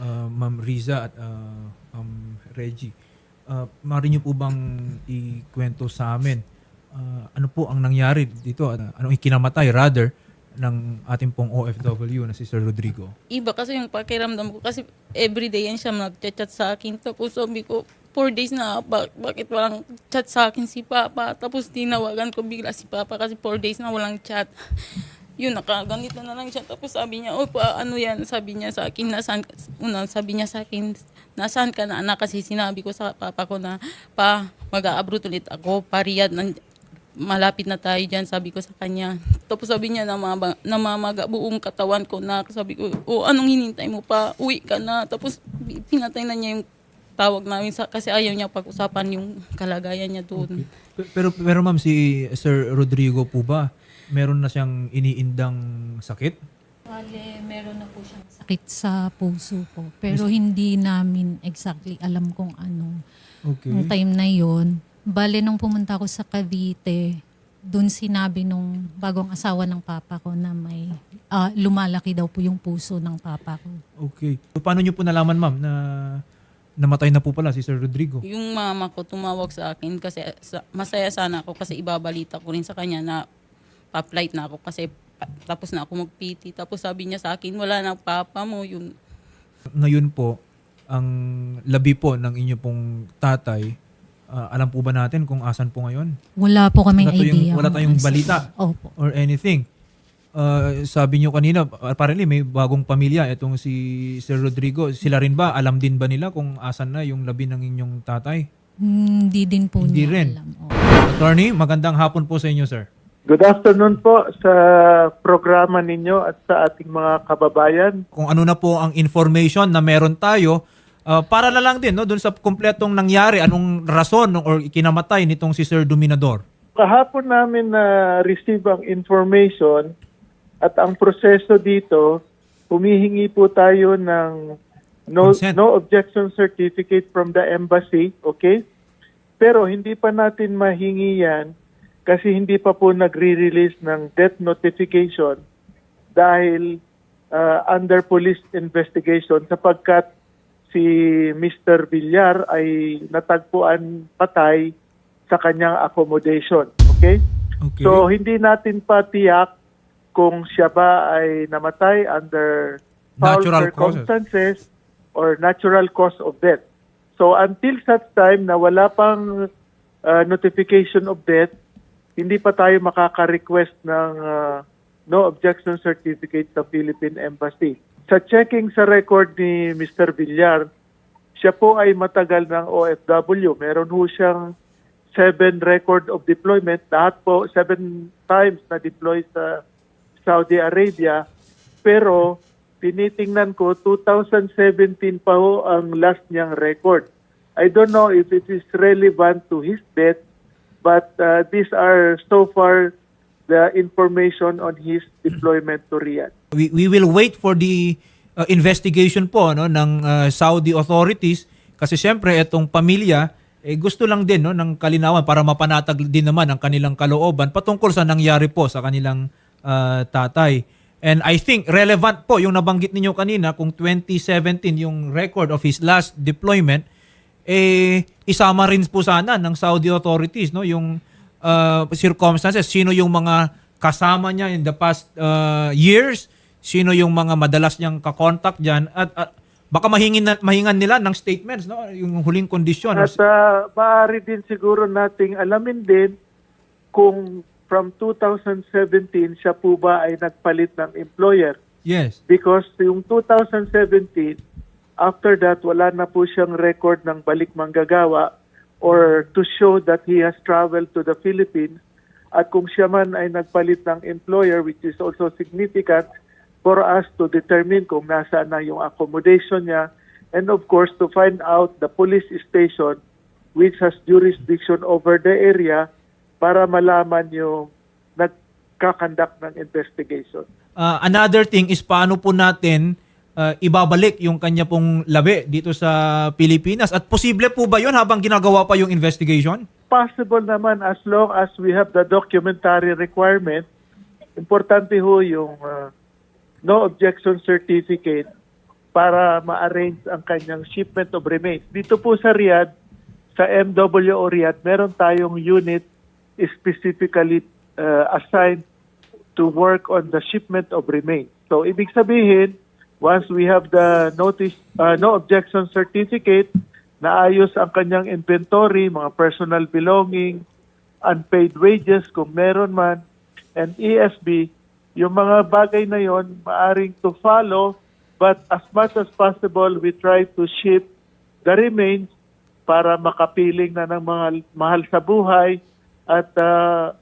uh, Ma'am Riza at uh, Ma'am Reggie. Uh, maaari niyo po bang ikwento sa amin uh, ano po ang nangyari dito? Uh, anong ikinamatay rather ng ating pong OFW na si Sir Rodrigo? Iba kasi yung pakiramdam ko kasi everyday yan siya nagchat-chat sa akin. Tapos sabi ko, four days na, bak- bakit walang chat sa akin si Papa? Tapos tinawagan ko bigla si Papa kasi four days na walang chat. Yun, nakaganito na lang siya. Tapos sabi niya, oh, pa, ano yan? Sabi niya sa akin, nasaan, una, sabi niya sa akin, nasaan ka na anak? Kasi sinabi ko sa papa ko na, pa, mag-a-abroad ulit ako, pariyad, malapit na tayo dyan, sabi ko sa kanya. Tapos sabi niya, namama, namamaga buong katawan ko na. Sabi ko, o anong hinintay mo pa? Uwi ka na. Tapos pinatay na niya yung tawag namin sa, kasi ayaw niya pag-usapan yung kalagayan niya doon. Pe- Pero, pero ma'am, si Sir Rodrigo po ba, meron na siyang iniindang sakit? Bale, meron na po siyang sakit sa puso po. Pero hindi namin exactly alam kung ano. Okay. Nung time na yon bale nung pumunta ako sa Cavite, doon sinabi nung bagong asawa ng papa ko na may ah, lumalaki daw po yung puso ng papa ko. Okay. So, paano niyo po nalaman ma'am na namatay na po pala si Sir Rodrigo? Yung mama ko tumawag sa akin kasi sa- masaya sana ako kasi ibabalita ko rin sa kanya na pa-flight na ako kasi pa- tapos na ako mag-PT. Tapos sabi niya sa akin, wala na papa mo. Yun, Ngayon po, ang labi po ng inyo pong tatay, ah, alam po ba natin kung asan po ngayon? Wala po kaming Wala tayong- idea. wala kung tayong asan. balita. Opo. Or anything? Uh, sabi niyo kanina, apparently may bagong pamilya itong si Sir Rodrigo. Sila rin ba? Alam din ba nila kung asan na yung labi ng inyong tatay? Hindi din po Hindi niya rin. alam. Opo. Attorney, magandang hapon po sa inyo, sir. Good afternoon po sa programa ninyo at sa ating mga kababayan. Kung ano na po ang information na meron tayo, uh, para na lang din no, doon sa kumpletong nangyari, anong rason or ikinamatay nitong si Sir Dominador. Kahapon namin na receive ang information at ang proseso dito, humihingi po tayo ng no, Consent. no objection certificate from the embassy, okay? Pero hindi pa natin mahingi yan kasi hindi pa po nagre-release ng death notification dahil uh, under police investigation sapagkat si Mr. Villar ay natagpuan patay sa kanyang accommodation. Okay? Okay. So hindi natin pa tiyak kung siya ba ay namatay under foul Natural causes. circumstances or natural cause of death. So until such time na wala pang uh, notification of death, hindi pa tayo makaka-request ng uh, no objection certificate sa Philippine Embassy. Sa checking sa record ni Mr. Villar, siya po ay matagal ng OFW. Meron ho siyang seven record of deployment. Lahat po, seven times na deploy sa Saudi Arabia. Pero tinitingnan ko, 2017 pa ho ang last niyang record. I don't know if it is relevant to his death, but uh, these are so far the information on his deployment to Riyadh. we, we will wait for the uh, investigation po no ng uh, Saudi authorities kasi siyempre itong pamilya eh, gusto lang din no ng kalinawan para mapanatag din naman ang kanilang kalooban patungkol sa nangyari po sa kanilang uh, tatay. And I think relevant po yung nabanggit ninyo kanina kung 2017 yung record of his last deployment eh isama rin po sana ng Saudi authorities no? Yung uh, circumstances. Sino yung mga kasama niya in the past uh, years? Sino yung mga madalas niyang ka-contact diyan at, at baka mahingin na, mahingan nila ng statements no? Yung huling kondisyon. At uh, maaari din siguro nating alamin din kung from 2017 siya po ba ay nagpalit ng employer. yes. Because yung 2017, after that, wala na po siyang record ng balik manggagawa or to show that he has traveled to the Philippines. At kung siya man ay nagpalit ng employer, which is also significant for us to determine kung nasaan na yung accommodation niya. And of course, to find out the police station which has jurisdiction over the area para malaman yung nagkakandak ng investigation. Uh, another thing is paano po natin uh, ibabalik yung kanya pong labi dito sa Pilipinas at posible po ba yun habang ginagawa pa yung investigation possible naman as long as we have the documentary requirement. Importante ho yung uh, no objection certificate para ma-arrange ang kanyang shipment of remains. Dito po sa Riyadh, sa MWO Riyadh, meron tayong unit specifically uh, assigned to work on the shipment of remains. So, ibig sabihin, once we have the notice, uh, no objection certificate, naayos ang kanyang inventory, mga personal belongings, unpaid wages kung meron man, and ESB, yung mga bagay na yon maaring to follow, but as much as possible, we try to ship the remains para makapiling na ng mga mahal sa buhay at uh,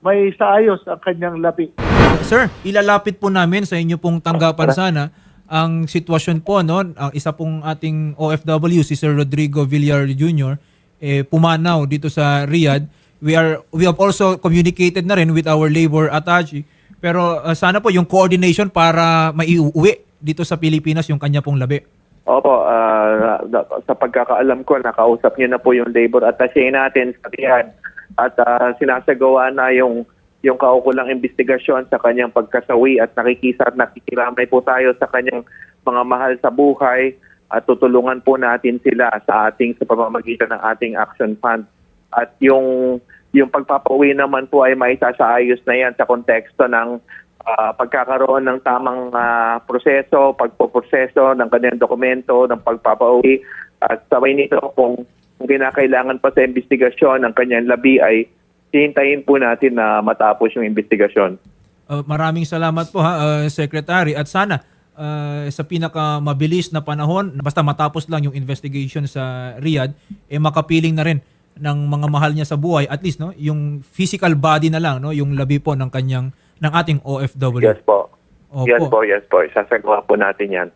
may saayos ang kanyang labi. Sir, ilalapit po namin sa inyo pong tanggapan sana ang sitwasyon po no ang isa pong ating OFW si Sir Rodrigo Villar Jr. eh pumanaw dito sa Riyadh. We are we have also communicated na rin with our labor attache pero uh, sana po yung coordination para maiuwi dito sa Pilipinas yung kanya pong labi. Opo, ah, sa pagkakaalam ko, nakausap niyo na po yung labor attaché natin sa Riyadh at ah, sinasagawa na yung yung kaukulang investigasyon sa kanyang pagkasawi at nakikisa at nakikiramay po tayo sa kanyang mga mahal sa buhay at tutulungan po natin sila sa ating sa pamamagitan ng ating action fund. At yung yung pagpapauwi naman po ay maisasaayos na yan sa konteksto ng ah, pagkakaroon ng tamang ah, proseso, pagpoproseso ng kanyang dokumento, ng pagpapauwi. At sabay nito kung, kung kinakailangan pa sa investigasyon ng kanyang labi ay hihintayin po natin na matapos yung investigasyon. Uh, maraming salamat po ha, uh, Secretary. At sana uh, sa pinaka mabilis na panahon, basta matapos lang yung investigation sa Riyadh, eh makapiling na rin ng mga mahal niya sa buhay. At least no, yung physical body na lang, no, yung labi po ng kanyang ng ating OFW. Yes po. Opo. Yes po, yes po. Isasagawa po natin yan.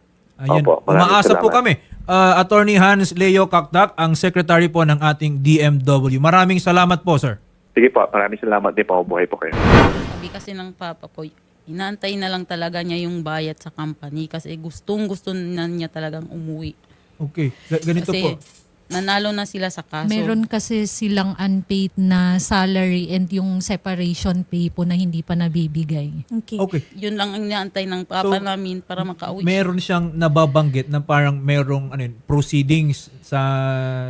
Ayan. Opo, Umaasa po kami. Uh, Attorney Hans Leo Kakdak, ang secretary po ng ating DMW. Maraming salamat po, sir. Sige po, maraming salamat din po. Buhay po kayo. Sabi kasi ng papa ko, inaantay na lang talaga niya yung bayad sa company kasi gustong gusto na niya talagang umuwi. Okay. Ga- Ganito Kasi po. Nanalo na sila sa kaso. Meron kasi silang unpaid na salary and yung separation pay po na hindi pa nabibigay. Okay. Okay. Yun lang ang inaantay ng papa So, namin para makauwi. meron siyang nababanggit na parang merong ano yun, proceedings sa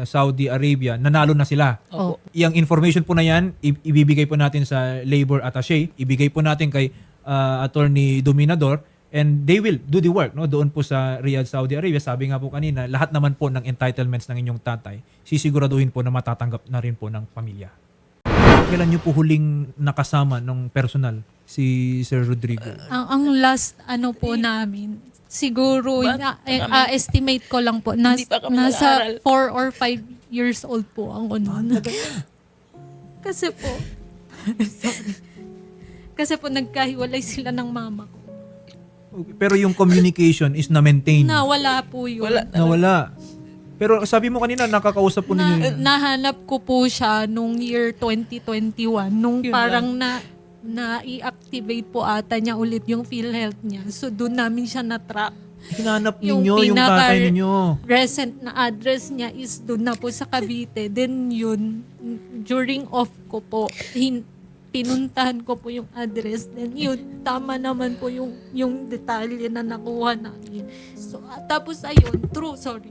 Saudi Arabia. Nanalo na sila. Oh. Yung information po na yan, i- ibibigay po natin sa labor attaché. Ibigay po natin kay uh, Attorney Dominador and they will do the work no doon po sa Riyadh, Saudi Arabia. Sabi nga po kanina, lahat naman po ng entitlements ng inyong tatay, sisiguraduhin po na matatanggap na rin po ng pamilya. Kailan niyo po huling nakasama ng personal si Sir Rodrigo? Ang, ang last ano po namin, siguro, na, eh, ah, estimate ko lang po, nas, nasa nag-aaral. 4 or 5 years old po ako noon. Kasi po, sorry. Kasi po nagkahiwalay sila ng mama ko. Pero yung communication is na-maintain. Nawala po yun. Wala. Nawala. Pero sabi mo kanina, nakakausap po ninyo Na, yun. nahanap ko po siya nung year 2021 nung Yun parang na na i-activate po ata niya ulit yung PhilHealth niya. So doon namin siya na-track. Hinanap Yung ninyo yung, pinaka- tatay ninyo. Recent na address niya is doon na po sa Cavite. Then yun, during off ko po, hin, pinuntahan ko po yung address. Then yun, tama naman po yung, yung detalye na nakuha namin. So, ah, tapos ayun, true, sorry.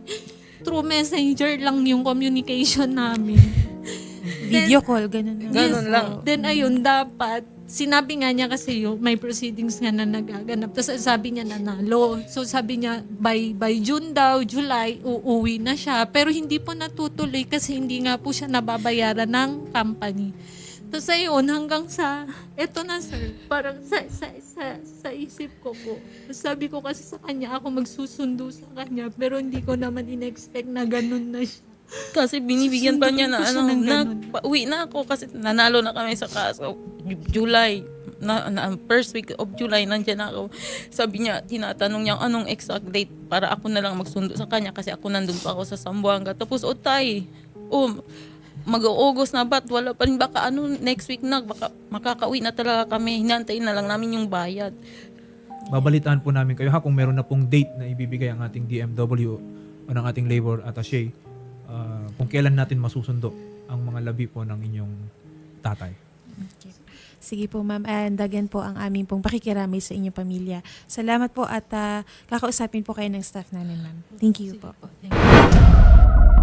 Through messenger lang yung communication namin. Video call, ganun lang. Ganun lang. Then ayun, dapat, sinabi nga niya kasi yung may proceedings nga na nagaganap. Tapos sabi niya nanalo. So sabi niya, by, by June daw, July, uuwi na siya. Pero hindi po natutuloy kasi hindi nga po siya nababayaran ng company. Tapos ayun, hanggang sa, eto na sir, parang sa, sa, sa, sa isip ko po. Sabi ko kasi sa kanya, ako magsusundo sa kanya, pero hindi ko naman in-expect na ganun na siya. Kasi binibigyan pa niya na ko ano, ng na, ganun. pauwi na ako kasi nanalo na kami sa kaso. July, na, na first week of July, nandiyan na ako. Sabi niya, tinatanong niya anong exact date para ako na lang magsundo sa kanya kasi ako nandun pa ako sa Sambuanga. Tapos, o tay, oh, mag-August na ba't wala pa rin baka ano next week na baka makakauwi na talaga kami hinantayin na lang namin yung bayad Babalitaan po namin kayo ha kung meron na pong date na ibibigay ang ating DMW o ng ating labor attaché uh, kung kailan natin masusundo ang mga labi po ng inyong tatay. Sige po, ma'am. And again po ang aming pong pakikiramay sa inyong pamilya. Salamat po at ah, kakausapin po kayo ng staff namin, ma'am. Thank you po. Thank you.